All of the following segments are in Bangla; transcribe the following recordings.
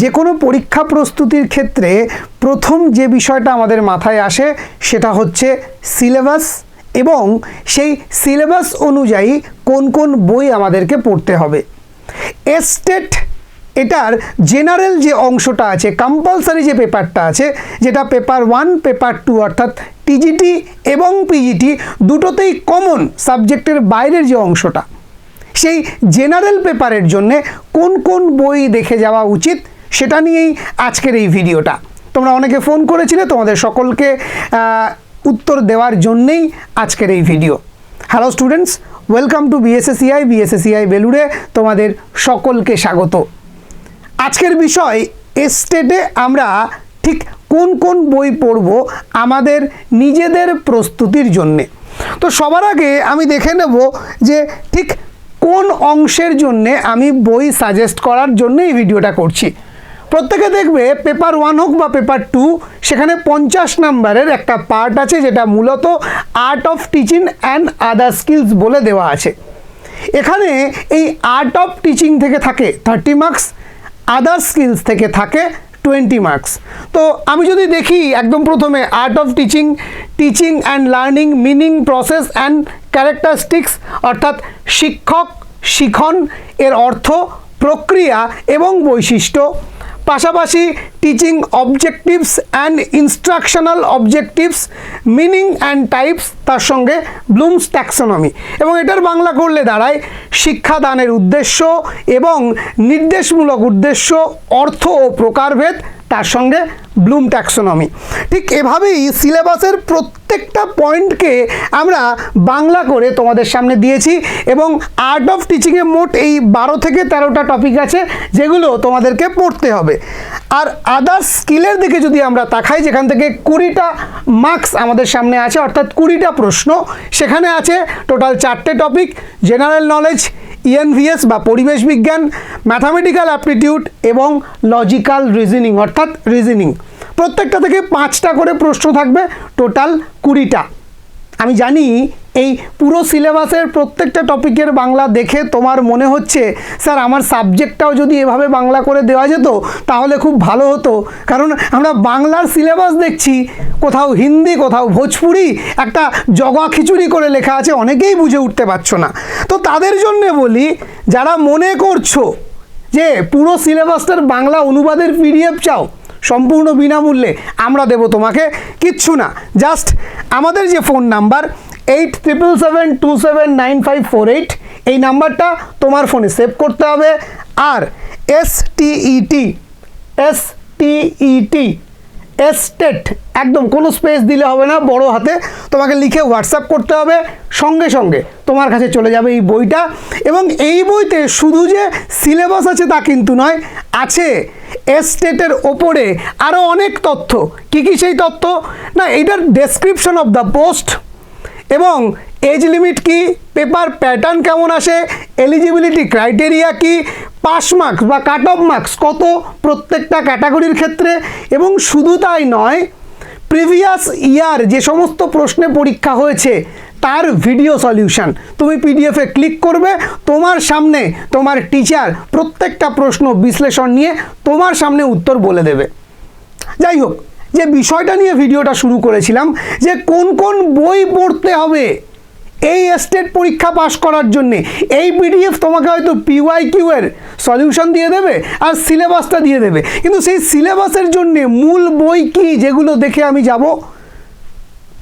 যে কোনো পরীক্ষা প্রস্তুতির ক্ষেত্রে প্রথম যে বিষয়টা আমাদের মাথায় আসে সেটা হচ্ছে সিলেবাস এবং সেই সিলেবাস অনুযায়ী কোন কোন বই আমাদেরকে পড়তে হবে। এস্টেট এটার জেনারেল যে অংশটা আছে কম্পালসারি যে পেপারটা আছে, যেটা পেপার ওয়ান, পেপার টু অর্থাৎ টিজিটি এবং পিজিটি দুটোতেই কমন সাবজেক্টের বাইরের যে অংশটা, সেই জেনারেল পেপারের জন্যে কোন কোন বই দেখে যাওয়া উচিত সেটা নিয়েই আজকের এই ভিডিওটা। তোমরা অনেকে ফোন করেছিলে, তোমাদের সকলকে উত্তর দেওয়ার জন্যেই আজকের এই video. Hello students welcome to BSACI BSACI বেলুড়ে তোমাদের সকলকে স্বাগত। আজকের বিষয় এস্টেটে আমরা ঠিক কোন কোন বই পড়ব আমাদের নিজেদের প্রস্তুতির জন্যে। তো সবার আগে আমি দেখে নেব যে ঠিক কোন অংশের জন্যে আমি বই সাজেস্ট করার জন্য এই ভিডিওটা করছি। প্রত্যেকে দেখবে পেপার ওয়ান হোক বা পেপার টু, সেখানে পঞ্চাশ নাম্বারের একটা পার্ট আছে যেটা মূলত art of teaching and other skills বলে দেওয়া আছে। এখানে এই আর্ট অফ টিচিং থেকে থাকে থার্টি মার্কস আদার স্কিলস থেকে থাকে টোয়েন্টি মার্কস তো আমি যদি দেখি একদম প্রথমে art of teaching teaching and learning meaning process and characteristics অর্থাৎ শিক্ষক, শিখন, এর অর্থ প্রক্রিয়া এবং বৈশিষ্ট্য। পাশাপাশি teaching objectives and instructional objectives meaning and types তার সঙ্গে ব্লুমস ট্যাক্সোনমি এবং এটার বাংলা করলে দাঁড়ায় শিক্ষাদানের উদ্দেশ্য এবং নির্দেশমূলক উদ্দেশ্য, অর্থ ও প্রকারভেদ তার সঙ্গে ব্লুম ট্যাক্সোনমি। ঠিক এভাবেই সিলেবাসের প্রত্যেকটা পয়েন্টকে আমরা বাংলা করে তোমাদের সামনে দিয়েছি এবং আর্ট অফ টিচিংয়ে মোট এই বারো থেকে তেরোটা টপিক আছে যেগুলো তোমাদেরকে পড়তে হবে। আর আদার স্কিলের দিকে যদি আমরা তাকাই, যেখান থেকে কুড়িটা মার্কস আমাদের সামনে আছে, অর্থাৎ কুড়িটা প্রশ্ন, সেখানে আছে টোটাল চারটে টপিক জেনারেল নলেজ ইএনভিএস বা পরিবেশ বিজ্ঞান ম্যাথামেটিক্যাল অ্যাপটিটিউড এবং লজিক্যাল রিজনিং অর্থাৎ রিজনিং প্রত্যেকটা থেকে পাঁচটা করে প্রশ্ন থাকবে টোটাল কুড়িটা। আমি জানি এই পুরো সিলেবাসের প্রত্যেকটা টপিকের বাংলা দেখে তোমার মনে হচ্ছে, স্যার, আমার সাবজেক্টটাও যদি এভাবে বাংলা করে দেওয়া যেত, তাহলে খুব ভালো হতো। কারণ আমরা বাংলার সিলেবাস দেখছি, কোথাও হিন্দি, কোথাও ভোজপুরি, একটা জগা খিচুড়ি করে লেখা আছে, অনেকেই বুঝে উঠতে পারছ না। তো তাদের জন্য বলি, যারা মনে করছ যে পুরো সিলেবাসটার বাংলা অনুবাদের পিডিএফ চাও সম্পূর্ণ বিনামূল্যে আমরা দেব তোমাকে কিচ্ছু না। জাস্ট আমাদের যে phone number eight triple seven two seven nine five four eight এই নাম্বারটা তোমার ফোনে সেভ করতে হবে। আর S TET S TET STET একদম কোনো স্পেস দিলে হবে না, বড় হাতে তোমাকে লিখে হোয়াটসঅ্যাপ করতে হবে। সঙ্গে সঙ্গে তোমার কাছে চলে যাবে এই বইটা। এবং এই বইতে শুধু যে সিলেবাস আছে তা কিন্তু নয়, আছে এস্টেটের ওপরে আরও অনেক তথ্য। কী কী সেই তথ্য? না এইটার ডেসক্রিপশন অফ দ্য পোস্ট এবং এজ লিমিট কি পেপার প্যাটার্ন কেমন আসে এলিজিবিলিটি ক্রাইটেরিয়া কি পাস মার্কস বা কাট অফ মার্কস কত প্রত্যেকটা ক্যাটাগরির ক্ষেত্রে। এবং শুধু তাই নয় প্রিভিয়াস ইয়ার যে সমস্ত প্রশ্নে পরীক্ষা হয়েছে তার ভিডিও সলিউশন তুমি পিডিএফে ক্লিক করবে, তোমার সামনে তোমার টিচার প্রত্যেকটা প্রশ্ন বিশ্লেষণ নিয়ে তোমার সামনে উত্তর বলে দেবে। যাই হোক, যে বিষয়টা নিয়ে ভিডিওটা শুরু করেছিলাম, যে কোন কোন বই পড়তে হবে, এই স্টেট পরীক্ষা পাশ করার জন্যে, এই পিডিএফ তোমাকে হয়তো পিওয়াই কিউ এর সলিউশন দিয়ে দেবে আর সিলেবাসটা দিয়ে দেবে। কিন্তু সেই সিলেবাসের জন্যে মূল বই কি, যেগুলো দেখে আমি যাব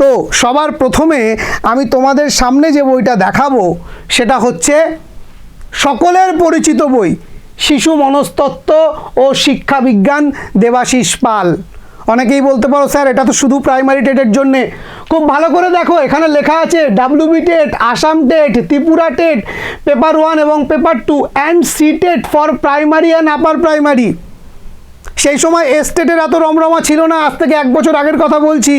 তো সবার প্রথমে আমি তোমাদের সামনে যে বইটা দেখাবো, সেটা হচ্ছে সকলের পরিচিত বই, শিশু মনস্তত্ত্ব ও শিক্ষা বিজ্ঞান দেবাশিস পাল। অনেকেই বলতে পারো, স্যার, এটা তো শুধু প্রাইমারি টেটের জন্যে। খুব ভালো করে দেখো, এখানে লেখা আছে WB TET Assam TET Tripura TET paper one এবং paper two and C TET for primary and upper primary সেই সময় এস্টেটের এত রমরমা ছিল না, আজ থেকে এক বছর আগের কথা বলছি।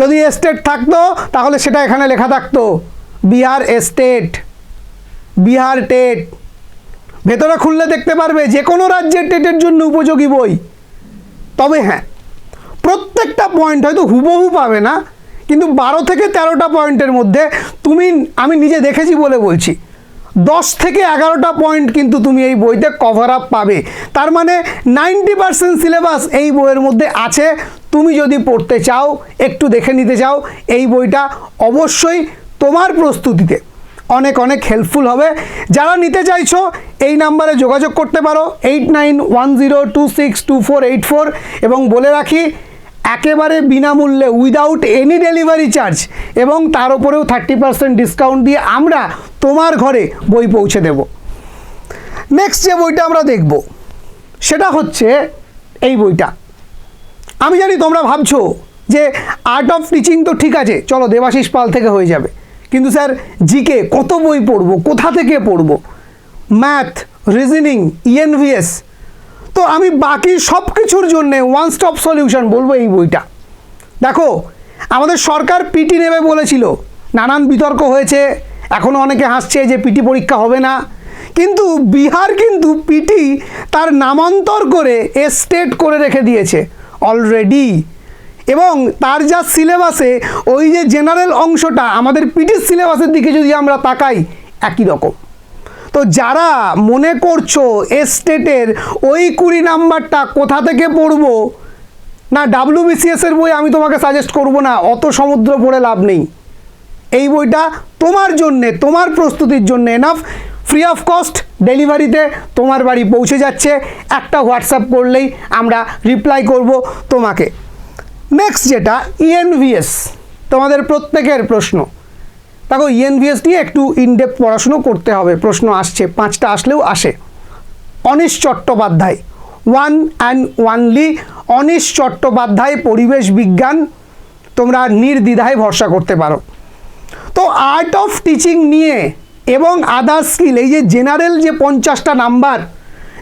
যদি এস্টেট থাকতো, তাহলে সেটা এখানে লেখা থাকতো, বিহার এস্টেট বিহার টেট। ভেতরে খুললে দেখতে পারবে যে কোনো রাজ্যের টেটের জন্য উপযোগী বই। তবে হ্যাঁ প্রত্যেকটা পয়েন্ট হয়তো হুবহু পাবে না, কিন্তু বারো থেকে তেরোটা পয়েন্টের মধ্যে তুমি, আমি নিজে দেখেছি বলে বলছি, দশ থেকে এগারোটা পয়েন্ট কিন্তু তুমি এই বইতে কভার আপ পাবে। তার মানে নাইনটি পার্সেন্ট সিলেবাস এই বইয়ের মধ্যে আছে। তুমি যদি পড়তে চাও, একটু দেখে নিতে চাও, এই বইটা অবশ্যই তোমার প্রস্তুতিতে। অনেক অনেক হেল্পফুল হবে। যারা নিতে চাইছো, এই নাম্বারে যোগাযোগ করতে পারো। Eight nine one zero two six two four eight four এবং বলে রাখি, একেবারে বিনামূল্যে উইদাউট এনি ডেলিভারি চার্জ এবং তার উপরেও থার্টি পার্সেন্ট ডিসকাউন্ট দিয়ে আমরা তোমার ঘরে বই পৌঁছে দেব। নেক্সট যে বইটা আমরা দেখব, সেটা হচ্ছে এই বইটা। আমি জানি তোমরা ভাবছ যে আর্ট অফ টিচিং তো ঠিক আছে, চলো দেবাশিস পাল থেকে হয়ে যাবে। কিন্তু স্যার জিকে কত বই পড়ব? কোথা থেকে পড়ব? ম্যাথ রিজনিং ইএনভিএস তো আমি বাকি সব কিছুর জন্যে ওয়ান স্টপ সলিউশন বলব এই বইটা। দেখো, আমাদের সরকার পিটি নেবে বলেছিল। নানান বিতর্ক হয়েছে এখনও অনেকে হাসছে যে পিটি পরীক্ষা হবে না। কিন্তু বিহার কিন্তু পিটি তার নামান্তর করে এস্টেট করে রেখে দিয়েছে। অলরেডি এবং তার যা সিলেবাসে, ওই যে জেনারেল অংশটা আমাদের পিটির সিলেবাসের দিকে যদি আমরা তাকাই, একই রকম। তো যারা মনে করছ এস্টেটের ওই কুড়ি নাম্বারটা কোথা থেকে পড়ব, না ডাব্লিউবিসিএস এর বই আমি তোমাকে সাজেস্ট করব না, অত সমুদ্র পড়ে লাভ নেই। এই বইটা তোমার জন্যে, তোমার প্রস্তুতির জন্য এনাফ ফ্রি অফ কস্ট ডেলিভারিতে তোমার বাড়ি পৌঁছে যাচ্ছে। একটা হোয়াটসঅ্যাপ করলেই আমরা রিপ্লাই করব তোমাকে। নেক্সট যেটা ইএনভিএস তোমাদের প্রত্যেকের প্রশ্ন। দেখো ইএনভিএস নিয়ে একটু ইনডেপ পড়াশুনো করতে হবে। প্রশ্ন আসছে, পাঁচটা আসলেও আসে। Anish Chattopadhyay one and only Anish Chattopadhyay পরিবেশ বিজ্ঞান। তোমরা নির্দ্বিধায় ভরসা করতে পারো। তো আর্ট অফ টিচিং নিয়ে এবং আদার স্কিল, এই যে জেনারেল যে পঞ্চাশটা নাম্বার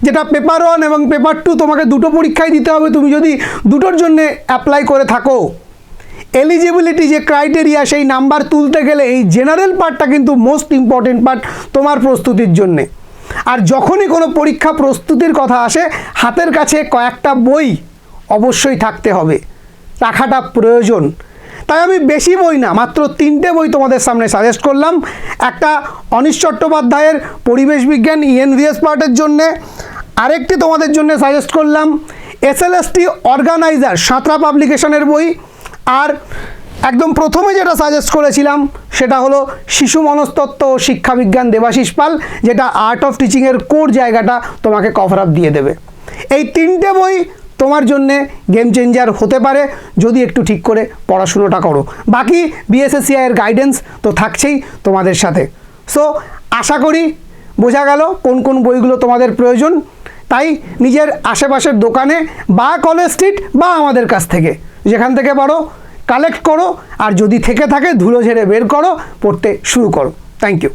যেটা পেপার ওয়ান এবং পেপার টু তোমাকে দুটো পরীক্ষায় দিতে হবে, তুমি যদি দুটোর জন্য অ্যাপ্লাই করে থাকো এলিজিবিলিটি যে ক্রাইটেরিয়া সেই নাম্বার তুলতে গেলে এই জেনারেল পার্টটা কিন্তু মোস্ট ইম্পর্টেন্ট পার্ট তোমার প্রস্তুতির জন্যে। আর যখনই কোনো পরীক্ষা প্রস্তুতির কথা আসে, হাতের কাছে কয়েকটা বই অবশ্যই থাকতে হবে। রাখাটা প্রয়োজন। তাই আমি বেশি বই না, মাত্র তিনটে বই তোমাদের সামনে সাজেস্ট করলাম। একটা অনিশ চট্টোপাধ্যায়ের পরিবেশ বিজ্ঞান ইএনভিএস পার্টের জন্যে, আরেকটি তোমাদের জন্য সাজেস্ট করলাম, এসএলএসটি অর্গানাইজার সাঁতরা পাবলিকেশনের বই, আর একদম প্রথমে যেটা সাজেস্ট করেছিলাম, সেটা হলো শিশু মনস্তত্ত্ব ও শিক্ষাবিজ্ঞান দেবাশিস পাল, যেটা আর্ট অফ টিচিংয়ের কোর জায়গাটা তোমাকে কভার আপ দিয়ে দেবে। এই তিনটে বই তোমার জন্যে গেম চেঞ্জার হতে পারে। যদি একটু ঠিক করে পড়াশুনোটা করো। বাকি বিএসএসসিআইয়ের গাইডেন্স তো থাকছেই তোমাদের সাথে। সো আশা করি বোঝা গেল কোন কোন বইগুলো তোমাদের প্রয়োজন। তাই নিজের আশেপাশের দোকানে বা কলেজ স্ট্রিট বা আমাদের কাছ থেকে যেখান থেকে পারো কালেক্ট করো। আর যদি থেকে থাকে, ধুলো ঝেড়ে বের করো, পড়তে শুরু করো। Thank you